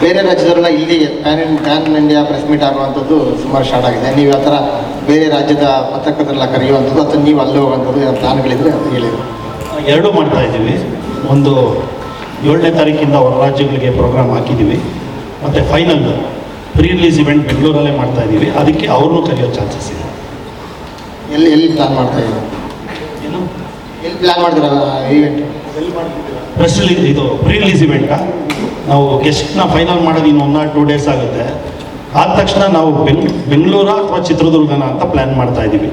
ಬೇರೆ ರಾಜ್ಯದವರೆಲ್ಲ ಇಲ್ಲಿ pan in pan India press meet ಆಗುವಂಥದ್ದು ಸುಮಾರು ಸ್ಟಾರ್ಟ್ ಆಗಿದೆ. ನೀವು ಆ ಥರ ಬೇರೆ ರಾಜ್ಯದ ಪತ್ರಕರ್ತರೆಲ್ಲ ಕರೆಯುವಂಥದ್ದು ಅಥವಾ ನೀವು ಅಲ್ಲಿ ಹೋಗುವಂಥದ್ದು ಏನೋ ಪ್ಲಾನ್ಗಳಿದ್ರೆ ಅದು ಹೇಳಿದ್ರು. ಎರಡೂ ಮಾಡ್ತಾ ಇದ್ದೀವಿ. ಒಂದು ಏಳನೇ ತಾರೀಕಿಂದ ಹೊರ ರಾಜ್ಯಗಳಿಗೆ ಪ್ರೋಗ್ರಾಮ್ ಹಾಕಿದ್ದೀವಿ. ಮತ್ತು ಫೈನಲ್ ಪ್ರೀ ರಿಲೀಸ್ ಇವೆಂಟ್ ಬೆಂಗಳೂರಲ್ಲೇ ಮಾಡ್ತಾ ಇದ್ದೀವಿ. ಅದಕ್ಕೆ ಅವ್ರನ್ನೂ ಕರೆಯೋ ಚಾನ್ಸಸ್ ಇದೆ. ಎಲ್ಲಿ ಎಲ್ಲಿ ಪ್ಲಾನ್ ಮಾಡ್ತಾ ಇದ್ದೀವಿ ಏನು? ಎಲ್ಲಿ ಪ್ಲಾನ್ ಮಾಡಿದ್ರಲ್ಲ ಈವೆಂಟ್ ಪ್ರೆಸ್ ರಿಲೀಸ್ ಇದು ಪ್ರೀ ರಿಲೀಸ್ ಇವೆಂಟಾ ನಾವು ಗೆಸ್ಟ್ನ ಫೈನಲ್ ಮಾಡೋದು ಇನ್ನು ಒನ್ ಆರ್ ಟೂ ಡೇಸ್ ಆಗುತ್ತೆ. ಆದ ತಕ್ಷಣ ನಾವು ಬೆಂಗ್ ಬೆಂಗಳೂರ ಅಥವಾ ಚಿತ್ರದುರ್ಗನ ಅಂತ ಪ್ಲ್ಯಾನ್ ಮಾಡ್ತಾ ಇದ್ದೀವಿ.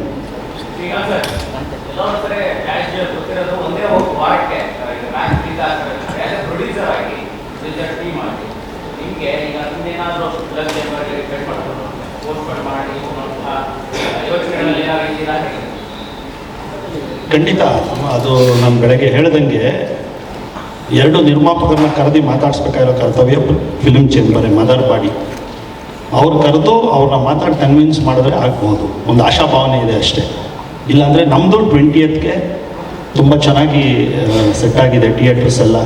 ಖಂಡಿತ ಅದು ನಾನು ಬೆಳಗ್ಗೆ ಹೇಳ್ದಂಗೆ ಎರಡು ನಿರ್ಮಾಪಕರನ್ನ ಕರೆದಿ ಮಾತಾಡಿಸ್ಬೇಕಾಗಿರೋ ಕರ್ತವ್ಯ ಫಿಲ್ಮ್ ಚೇಂಬರೇ ಮದರ್ ಬಾಡಿ. ಅವ್ರು ಕರೆದು ಅವ್ರನ್ನ ಮಾತಾಡಿ ಕನ್ವಿನ್ಸ್ ಮಾಡಿದ್ರೆ ಆಗ್ಬೋದು. ಒಂದು ಆಶಾಭಾವನೆ ಇದೆ ಅಷ್ಟೇ. ಇಲ್ಲಾಂದರೆ ನಮ್ಮದು ಟ್ವೆಂಟಿ ಎತ್ಗೆ ತುಂಬ ಚೆನ್ನಾಗಿ ಸೆಟ್ ಆಗಿದೆ ಥಿಯೇಟರ್ಸ್ ಎಲ್ಲ.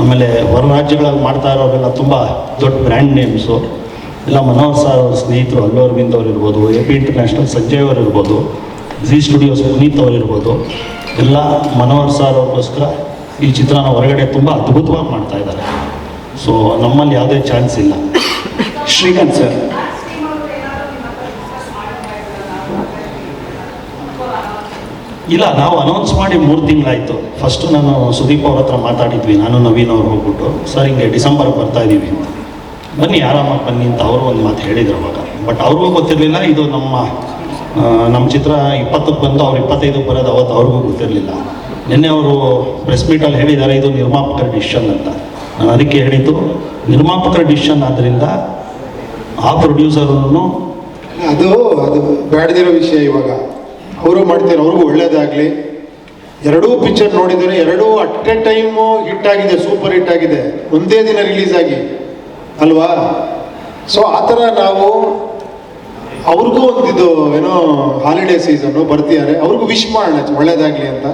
ಆಮೇಲೆ ಹೊರ ರಾಜ್ಯಗಳಲ್ಲಿ ಮಾಡ್ತಾ ಇರೋರೆಲ್ಲ ತುಂಬ ದೊಡ್ಡ ಬ್ರ್ಯಾಂಡ್ ನೇಮ್ಸು ಇಲ್ಲ ಮನೋಹರ್ ಸರ್ ಅವ್ರ ಸ್ನೇಹಿತರು ಅಲ್ಲು ಅರವಿಂದ್ ಅವ್ರು ಇರ್ಬೋದು ಎ ಪಿ ಇಂಟರ್ನ್ಯಾಷನಲ್ ಸಂಜಯ್ ಅವರು ಇರ್ಬೋದು ಜಿ ಸ್ಟುಡಿಯೋಸ್ ಪುನೀತ್ ಅವ್ರು ಇರ್ಬೋದು. ಎಲ್ಲ ಮನೋಹರ್ ಸರ್ ಅವ್ರಿಗೋಸ್ಕರ ಈ ಚಿತ್ರನ ಹೊರಗಡೆ ತುಂಬ ಅದ್ಭುತವಾಗಿ ಮಾಡ್ತಾ ಇದ್ದಾರೆ. ಸೊ ನಮ್ಮಲ್ಲಿ ಯಾವುದೇ ಚಾನ್ಸ್ ಇಲ್ಲ. ಶ್ರೀಕಾಂತ್ ಸರ್ ಇಲ್ಲ, ನಾವು ಅನೌನ್ಸ್ ಮಾಡಿ ಮೂರು ತಿಂಗಳಾಯಿತು. ಫಸ್ಟ್ ನಾನು ಸುದೀಪ್ ಅವ್ರ ಹತ್ರ ಮಾತಾಡಿದ್ವಿ. ನಾನು ನವೀನ್ ಅವ್ರು ಹೋಗ್ಬಿಟ್ಟು ಸರ್ ಹಿಂಗೆ ಡಿಸೆಂಬರ್ ಬರ್ತಾ ಇದ್ದೀವಿ ಅಂತ. ಬನ್ನಿ, ಆರಾಮಾಗಿ ಬನ್ನಿ ಅಂತ ಅವರು ಒಂದು ಮಾತು ಹೇಳಿದ್ರು ಅವಾಗ. ಬಟ್ ಅವ್ರಿಗೂ ಗೊತ್ತಿರಲಿಲ್ಲ, ಇದು ನಮ್ಮ ನಮ್ಮ ಚಿತ್ರ ಇಪ್ಪತ್ತಕ್ಕೆ ಬಂದು ಅವ್ರು ಇಪ್ಪತ್ತೈದಕ್ಕೆ ಬರೋದು ಅವತ್ತು ಅವ್ರಿಗೂ ಗೊತ್ತಿರಲಿಲ್ಲ. ನಿನ್ನೆ ಅವರು ಪ್ರೆಸ್ ಮೀಟಲ್ಲಿ ಹೇಳಿದ್ದಾರೆ, ಇದು ನಿರ್ಮಾಪಕರ ಡಿಸಿಷನ್ ಅಂತ. ನಾನು ಅದಕ್ಕೆ ಹೇಳಿದ್ದು, ನಿರ್ಮಾಪಕರ ಡಿಸಿಷನ್ ಆದ್ದರಿಂದ ಆ ಪ್ರೊಡ್ಯೂಸರನ್ನು ಅದು ಅದು ಬೇಡದಿರೋ ವಿಷಯ ಇವಾಗ. ಅವರು ಮಾಡ್ತಾರೆ, ಅವ್ರಿಗೂ ಒಳ್ಳೇದಾಗಲಿ. ಎರಡೂ ಪಿಕ್ಚರ್ ನೋಡಿದರೆ ಎರಡೂ ಅಟ್ ಎ ಟೈಮು ಹಿಟ್ ಆಗಿದೆ ಸೂಪರ್ ಹಿಟ್ ಆಗಿದೆ. ಒಂದೇ ದಿನ ರಿಲೀಸ್ ಆಗಿ. ಅಲ್ವಾ? ಸೊ ಆ ಥರ ನಾವು ಅವ್ರಿಗೂ ಒಂದಿದ್ದು ಏನೋ ಹಾಲಿಡೇ ಸೀಸನ್ನು ಬರ್ತಿದ್ದಾರೆ. ಅವ್ರಿಗೂ ವಿಶ್ ಮಾಡೋಣ ಒಳ್ಳೇದಾಗಲಿ ಅಂತ.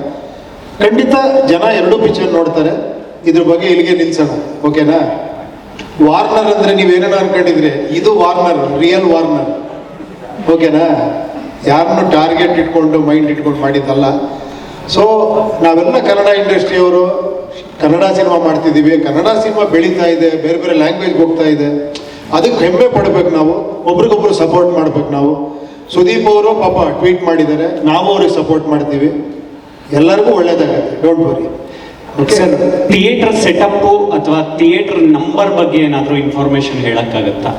ಖಂಡಿತ ಜನ ಎರಡೂ ಪಿಕ್ಚರ್ ನೋಡ್ತಾರೆ. ಇದ್ರ ಬಗ್ಗೆ ಇಲ್ಲಿಗೆ ನಿಲ್ಸೋಣ. ಓಕೆನಾ? ವಾರ್ನರ್ ಅಂದರೆ ನೀವೇನೇನೋ ಅನ್ಕೊಂಡಿದ್ರೆ. ಇದು ವಾರ್ನರ್ ರಿಯಲ್ ವಾರ್ನರ್ ಓಕೆನಾ? ಯಾರನ್ನು ಟಾರ್ಗೆಟ್ ಇಟ್ಕೊಂಡು ಮೈಂಡ್ ಇಟ್ಕೊಂಡು ಮಾಡಿದ್ದಲ್ಲ. ಸೊ ನಾವೆಲ್ಲ ಕನ್ನಡ ಇಂಡಸ್ಟ್ರಿಯವರು ಕನ್ನಡ ಸಿನಿಮಾ ಮಾಡ್ತಿದ್ದೀವಿ. ಕನ್ನಡ ಸಿನಿಮಾ ಬೆಳೀತಾ ಇದೆ, ಬೇರೆ ಬೇರೆ ಲ್ಯಾಂಗ್ವೇಜ್ ಹೋಗ್ತಾ ಇದೆ. ಅದಕ್ಕೆ ಹೆಮ್ಮೆ ಪಡ್ಬೇಕು ನಾವು. ಒಬ್ರಿಗೊಬ್ರು ಸಪೋರ್ಟ್ ಮಾಡ್ಬೇಕು ನಾವು. ಸುದೀಪ್ ಅವರು ಪಾಪ ಟ್ವೀಟ್ ಮಾಡಿದ್ದಾರೆ. ನಾವು ಅವ್ರಿಗೆ ಸಪೋರ್ಟ್ ಮಾಡ್ತೀವಿ. ಎಲ್ಲರಿಗೂ ಒಳ್ಳೇದಾಗುತ್ತೆ ಡೋಂಟ್ ವರಿ ಥಿಯೇಟರ್ ಸೆಟಪ್ ಅಥವಾ ಥಿಯೇಟರ್ ನಂಬರ್ ಬಗ್ಗೆ ಏನಾದರೂ ಇನ್ಫಾರ್ಮೇಶನ್ ಹೇಳಕ್ಕಾಗತ್ತಾ?